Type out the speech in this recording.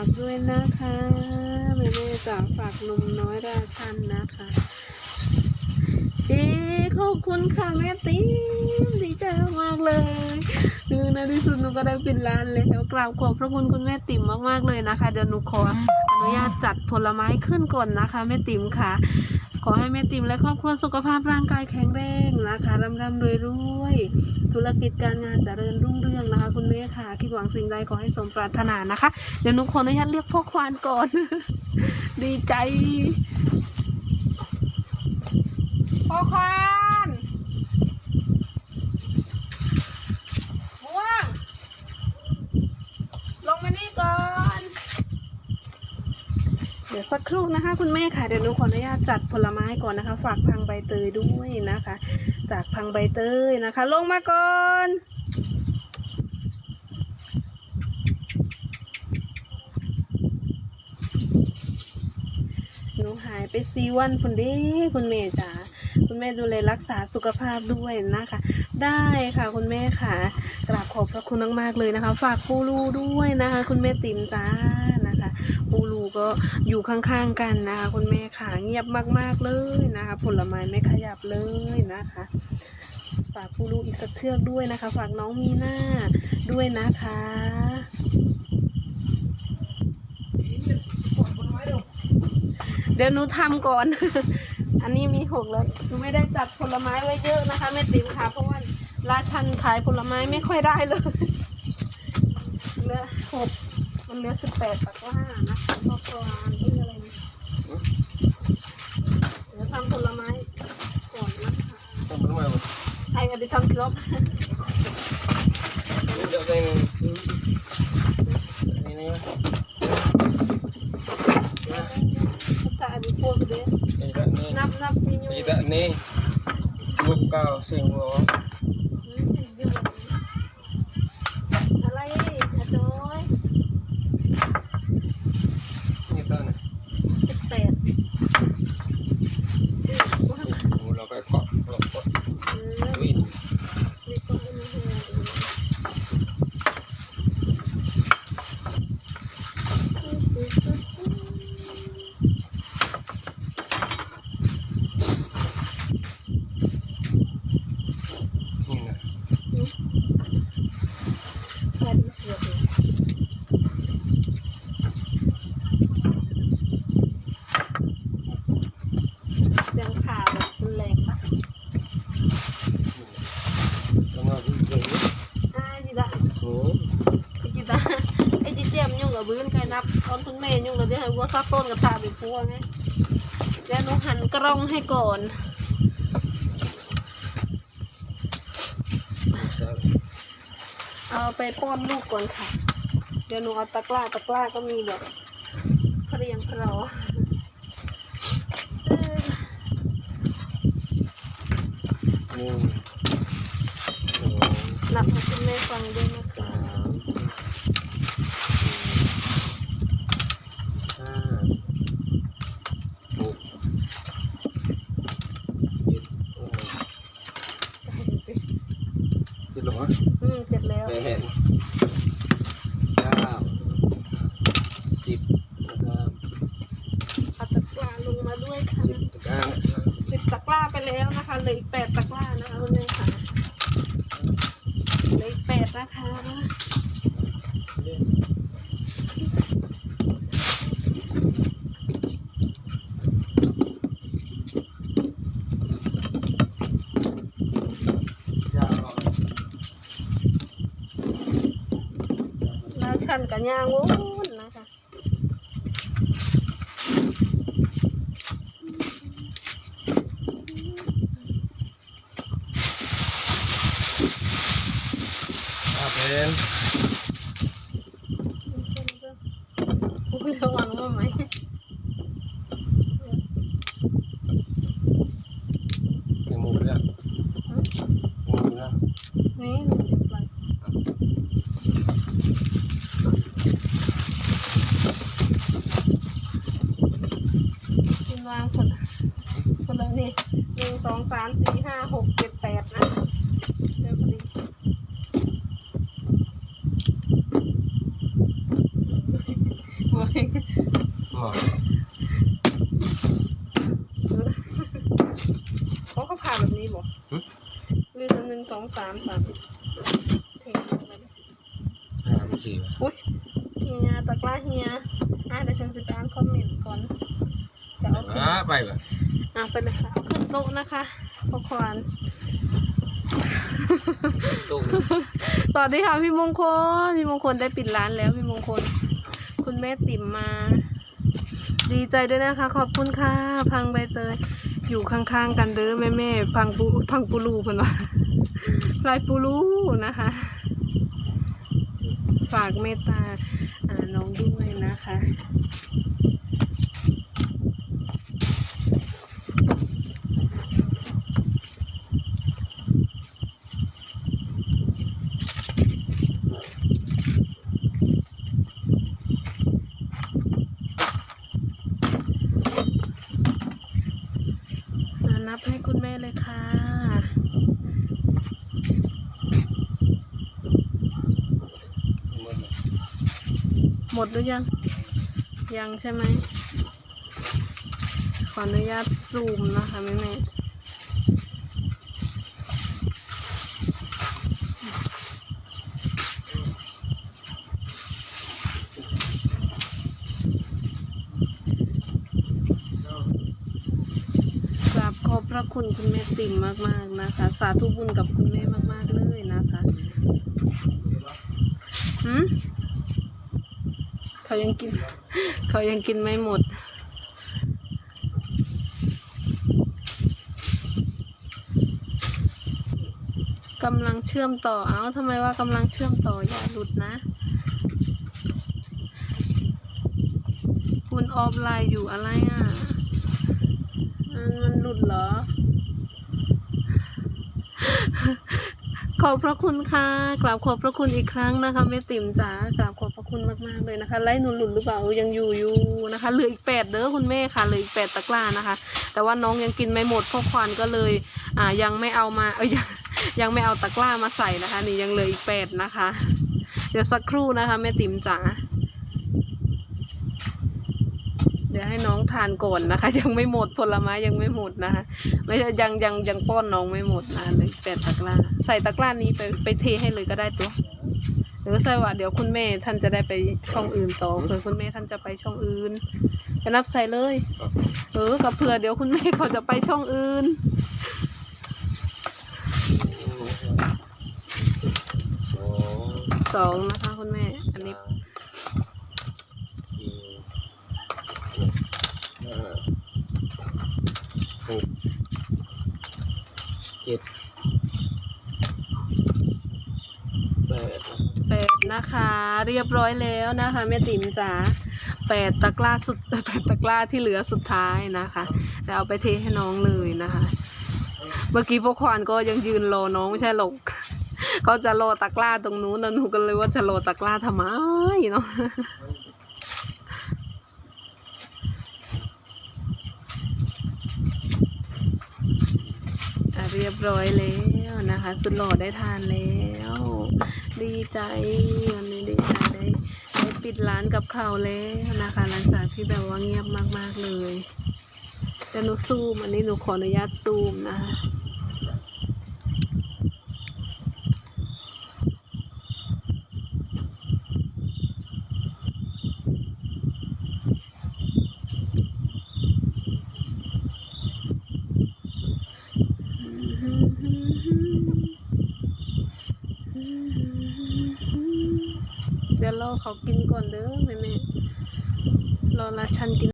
ากด้วยนะคะแม่แม่จ๋าฝากนมน้อยราชันนะคะเอ๊ขอบคุณค่ะแม่ติ๊มดีใจมากเลยคือในที่สุดหนูก็ได้ปิดร้านแล้วกราบขอบพระคุณคุณแม่ติ๋มมากๆเลยนะคะ เดี๋ยวหนูขออนุญาตจัดผลไม้ขึ้นก่อนนะคะแม่ติ๋มค่ะ ขอให้แม่ติ๋มและครอบครัวสุขภาพร่างกายแข็งแรงนะคะร่ำร่ำรวยรวยธุรกิจการงานเจริญรุ่งเรืองนะคะ คุณแม่ค่ะคิดหวังสิ่งใดขอให้สมปรารถนานะคะ เดี๋ยวหนูขออนุญาตเรียกพ่อควานก่อน ดีใจ พ่อควานม่วงลงมานี่ก่อน เดี๋ยว สักครู่นะคะ คุณแม่ค่ะเดี๋ยวหนูขออนุญาตจัดผลไม้ก่อนนะคะ ฝากพังใบเตยด้วยนะคะ จากพังใบเตยนะคะ ลงมาก่อนหนูหายไปซีวันคุณเด้คุณเมย์จ๋าคุณแม่ดูแลรักษาสุขภาพด้วยนะคะ ได้ค่ะคุณแม่ค่ะ กราบขอบพระคุณมากๆเลยนะคะ ฝากปูรูด้วยนะคะ คุณแม่ติ๋มจ้านะคะ ปูรูก็อยู่ข้างๆกันนะคะคุณแม่ค่ะเงียบมากๆเลยนะคะ ผลไม้ไม่ขยับเลยนะคะฝากปูรูอีกสักเชือกด้วยนะคะ ฝากน้องมีหน้าด้วยนะคะเดี๋ยวหนูทำก่อน อันนี้มีหกแล้วหนูไม่ได้จัดผลไม้ไว้เยอะนะคะแม่ติ๋มค่ะ เพราะว่าราชันขายผลไม้ไม่ค่อยได้เลยเหลือหก มันเหลือสิบแปดตะกร้านะคะพอปลาที่อะไรนะเดี๋ยวทำผลไม้ก่อนนะคะทำมันมาใครจะไปทำครบเดี๋ยวเองนี่นี่นะนับนับที่อยู่นี่นี่ลูกเก้าสิงหัว อะไรอาจอย นี่ต้น สิบแปด หูเราไปเกาะเราเกาะ เออ วิ่ง นี่ก็อันนี้เหรอ นี่นะ แค่นี้เดียวเองเสียงขาแบบรุนแรงปะ แล้วมาวิ่งเลย อ่าจีดะ โอ้ไอจีดะไอจีเจมยุ่งกับบื้นใครนับตอนคุณแม่ยุ่งกับเดี๋ยวให้วัวซักต้นกับตาไปพัวไงเดี๋ยวหนูหันกล้องให้ก่อนเอาไปป้อนลูกก่อนค่ะ เดี๋ยวหนูเอาตะกร้าตะกร้าก็มีแบบเพรียงเพราเออหนึ่งสองหลับให้คุณแม่ฟังด้วยนะคะ สามห้าหกเจ็ดสิบหรอ อืมเสร็จแล้ว แปดเก้าสิบนะครับ เอาตะกร้าลงมาด้วยค่ะ สิบตะกร้าไปแล้วนะคะเหลืออีกแปดตะกร้านะคะคุณแม่ค่ะเหลืออีกแปดนะคะแล้วฉันกับย่างวุ้า เป็นระวังว่าไหมในหมูเนี่ยหมูเนี่ยนี่หนูจะปล่อยกินวางคนคนละนี่หนึ่งสองสามสี่ห้าหกเจ็ดแปดนะเดี๋ยวพอดีหม เอง อ๋อเขาก็ผ่าแบบนี้บอกหรือจะหนึ่งสองสามสามเทลงไปเลยห้าสี่อุ้ยเฮียตะกร้าเฮียอะเดี๋ยวฉันจะไปอ่านคอมเมนต์ก่อนจะเอาขึ้นอ่าไปป่ะอะไปเลยค่ะเอาขึ้นโต๊ะนะคะพอควานตู้สวัสดีค่ะพี่มงคล พี่มงคลได้ปิดร้านแล้วพี่มงคล คุณแม่ติ๋มมา ดีใจด้วยนะคะ ขอบคุณค่ะพังใบเตยอยู่ข้างๆกันเด้อแม่แม่ๆพังปูพังปูรูเพิ่นว่าลายปูรูนะคะ ฝากเมตตาอ่าน้องด้วยนะคะ อ่านับให้คุณแม่เลยค่ะ ห มดหรือยัง ยังใช่ไหม ขออนุญาตซูมนะคะแม่แม่กราบขอบพระคุณคุณแม่ติ่มมาก ๆ นะคะ สาธุบุญกับคุณแม่มาก ๆ เลยนะคะ หืม เขายังกิน เขายังกินไม่หมด กำลังเชื่อมต่อ เอ้าทำไมว่ากำลังเชื่อมต่ออย่าหลุดนะ คุณออฟไลน์อยู่อะไรอะอันมันหลุดเหรอ ขอบพระคุณค่ะกราบขอบพระคุณอีกครั้งนะคะแม่ติ๋มจ๋ากราบขอบพระคุณมากๆเลยนะคะไล่หนุนหลุดหรือเปล่ายังอยู่อยู่นะคะเหลืออีกแปดเด้อคุณแม่ค่ะเหลืออีกแปดตะกร้านะคะ แต่ว่าน้องยังกินไม่หมดพ่อควันก็เลยอ่ายังไม่เอามาเอ้ยังยังไม่เอาตะกร้ามาใส่นะคะ นี่ยังเหลืออีกแปดนะคะ เดี๋ยวสักครู่นะคะแม่ติ๋มจ๋าเดี๋ยวให้น้องทานก่อนนะคะ ยังไม่หมดผลไม้ยังไม่หมดนะคะไม่ใช่ยังยังยังป้อนน้องไม่หมดนะเลยแปดตะกร้า ใส่ตะกร้านี้ไปไปเทให้เลยก็ได้ตัว หรือใส่ว่าเดี๋ยวคุณแม่ท่านจะได้ไปช่องอื่นต่อเผื่อคุณแม่ท่านจะไปช่องอื่นจะนับใส่เลยเออกับเผื่อเดี๋ยวคุณแม่เขาจะไปช่องอื่นสองสองนะคะคุณแม่อันนี้ สามสี่ห้าหกเจ็ดแปด แปดนะคะ เรียบร้อยแล้วนะคะแม่ติ๋มจ๋าแปดตะกร้าสุดแปดตะกร้าที่เหลือสุดท้ายนะคะจะเอาไปเทให้น้องเลยนะคะ เมื่อกี้พวกควานก็ยังยืนรอน้องไม่ใช่หรอกเขาจะรอตะกร้าตรงนู้นนะหนูก็เลยว่าจะรอตะกร้าทำไมเนาะอะเรียบร้อยแล้วนะคะ สุดหล่อได้ทานแล้ว ดีใจวันนี้ดีใจได้ได้ปิดร้านกับเขาแล้วนะคะหลังจากที่แบบว่าเงียบมากๆเลยแต่หนูซูมอันนี้หนูขออนุญาตซูมนะคะ เดี๋ยวรอเขากินก่อนเด้อแม่แม่รอราชันกิน